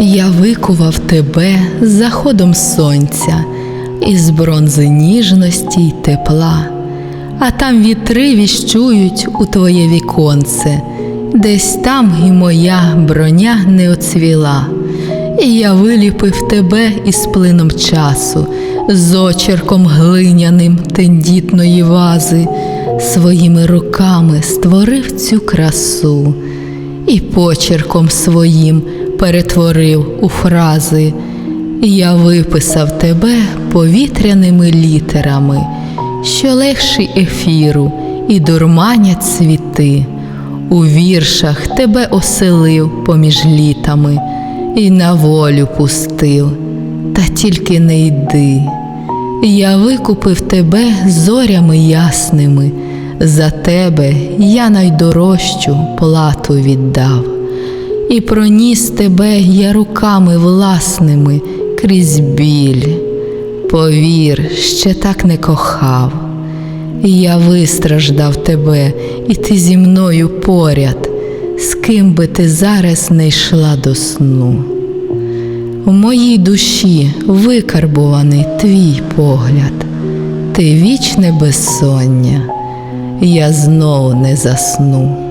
Я викував тебе з заходом сонця, із бронзи ніжності й тепла, а там вітри віщують у твоє віконце, десь там і моя броня не оцвіла. І я виліпив тебе із плином часу, з очерком глиняним тендітної вази, своїми руками створив цю красу і почерком своїм перетворив у фрази. Я виписав тебе повітряними літерами, що легші ефіру і дурманять світи. У віршах тебе оселив поміж літами і на волю пустив, та тільки не йди. Я викупив тебе зорями ясними, за тебе я найдорожчу плату віддав, і проніс тебе я руками власними крізь біль. Повір, ще так не кохав. Я вистраждав тебе, і ти зі мною поряд, з ким би ти зараз не йшла до сну. В моїй душі викарбуваний твій погляд, ти вічне безсоння, я знов не засну.